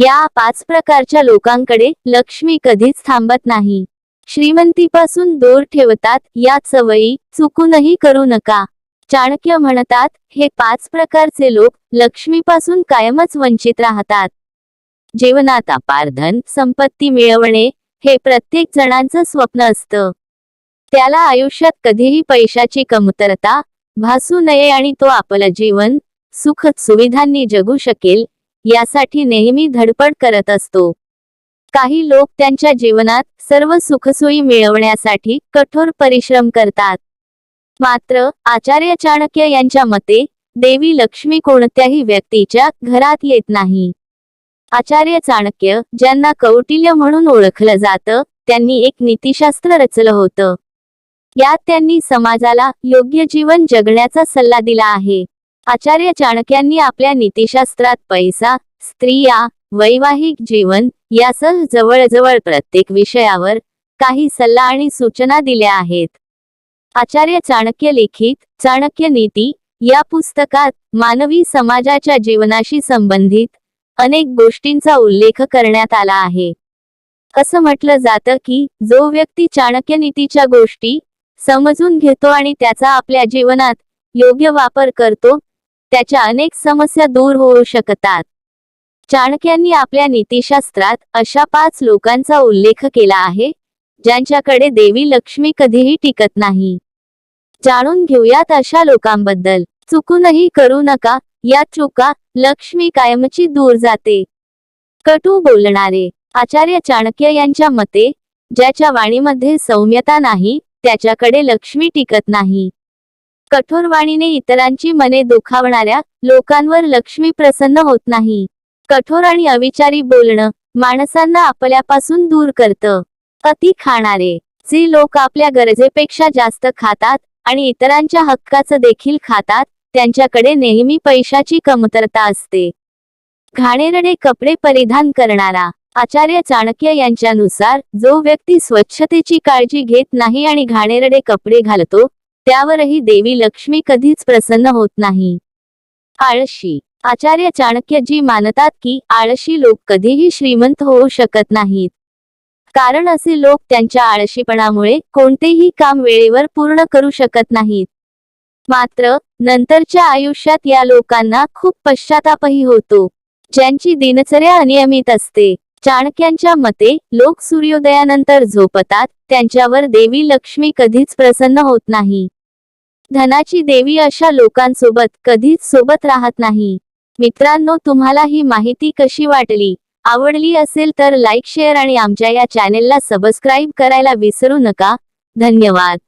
या पाच प्रकारच्या लोकांकडे लक्ष्मी कधीच थांबत नाही. श्रीमंतीपासून दूर ठेवतात या सवयी चुकूनही करू नका. चाणक्य म्हणतात हे पाच प्रकारचे लोक लक्ष्मीपासून कायमच वंचित राहतात. जीवनात अपार धन संपत्ती मिळवणे हे प्रत्येक जणांचं स्वप्न असतं. त्याला आयुष्यात कधीही पैशाची कमतरता भासू नये आणि तो आपलं जीवन सुख सुविधांनी जगू शकेल यासाठी नेहमी धडपड करत असतो. काही लोक त्यांच्या जीवनात सर्व सुखसोयी मिळवण्यासाठी कठोर परिश्रम करतात. मात्र आचार्य चाणक्य यांच्या मते देवी लक्ष्मी कोणत्याही व्यक्तीच्या घरात येत नाही. आचार्य चाणक्य ज्यांना कौटिल्य म्हणून ओळखलं जातं त्यांनी एक नीतिशास्त्र रचलं होतं. यात त्यांनी समाजाला योग्य जीवन जगण्याचा सल्ला दिला आहे. आचार्य चाणक्यांनी आपल्या नीतिशास्त्रात पैसा स्त्रिया वैवाहिक जीवन यासह जवळजवळ प्रत्येक विषयावर काही सल्ला आणि सूचना दिल्या आहेत. आचार्य चाणक्य लिखित चाणक्य नीती या पुस्तकात मानवी समाजाच्या जीवनाशी संबंधित अनेक गोष्टींचा उल्लेख करण्यात आला आहे. असं म्हटलं जातं की जो व्यक्ती चाणक्य नीतीच्या गोष्टी समजून घेतो आणि त्याचा आपल्या जीवनात योग्य वापर करतो त्याच्या अनेक समस्या दूर होऊ शकतात. चाणक्यांनी आपल्या नीतिशास्त्रात अशा पाच लोकांचा उल्लेख केला आहे ज्यांच्याकडे देवी लक्ष्मी कधीही टिकत नाही. जाणून घेऊयात अशा लोकांबद्दल. चुकूनही करू नका या चुका लक्ष्मी कायमची दूर जाते. कटू बोलणारे आचार्य चाणक्य यांच्या मते ज्याच्या वाणीमध्ये सौम्यता नाही त्याच्याकडे लक्ष्मी टिकत नाही. कठोर वाणीने इतरांची मने दुखावणाऱ्या लोकांवर लक्ष्मी प्रसन्न होत नाही. कठोर आणि अविचारी बोलणं माणसांना आपल्यापासून दूर करतं. अति खाणारे. जे लोक आपल्या गरजेपेक्षा जास्त खातात आणि इतरांच्या हक्काचं देखील खातात त्यांच्याकडे नेहमी पैशाची कमतरता असते. घाणेरडे कपडे परिधान करणारा आचार्य चाणक्य यांच्यानुसार जो व्यक्ती स्वच्छतेची काळजी घेत नाही आणि घाणेरडे कपडे घालतो त्यावरही देवी लक्ष्मी कधीच प्रसन्न होत नाही. आळशी. आचार्य चाणक्य जी मानतात की आळशी लोक कधीही श्रीमंत होऊ शकत नाहीत. कारण असे लोक त्यांच्या आळशीपणामुळे कोणतेही काम वेळेवर पूर्ण करू शकत नाहीत. मात्र नंतरच्या आयुष्यात या लोकांना खूप पश्चातापही होतो. ज्यांची दिनचर्या अनियमित असते. चाणक्यांच्या मते लोक सूर्योदयानंतर झोपतात त्यांच्यावर देवी लक्ष्मी कधीच प्रसन्न होत नाही. धनाची देवी अशा लोकांसोबत कधीच सोबत राहत नाही. मित्रांनो तुम्हाला ही माहिती कशी वाटली? आवडली असेल तर लाईक शेअर आणि आमच्या या चॅनेलला सबस्क्राईब करायला विसरू नका. धन्यवाद.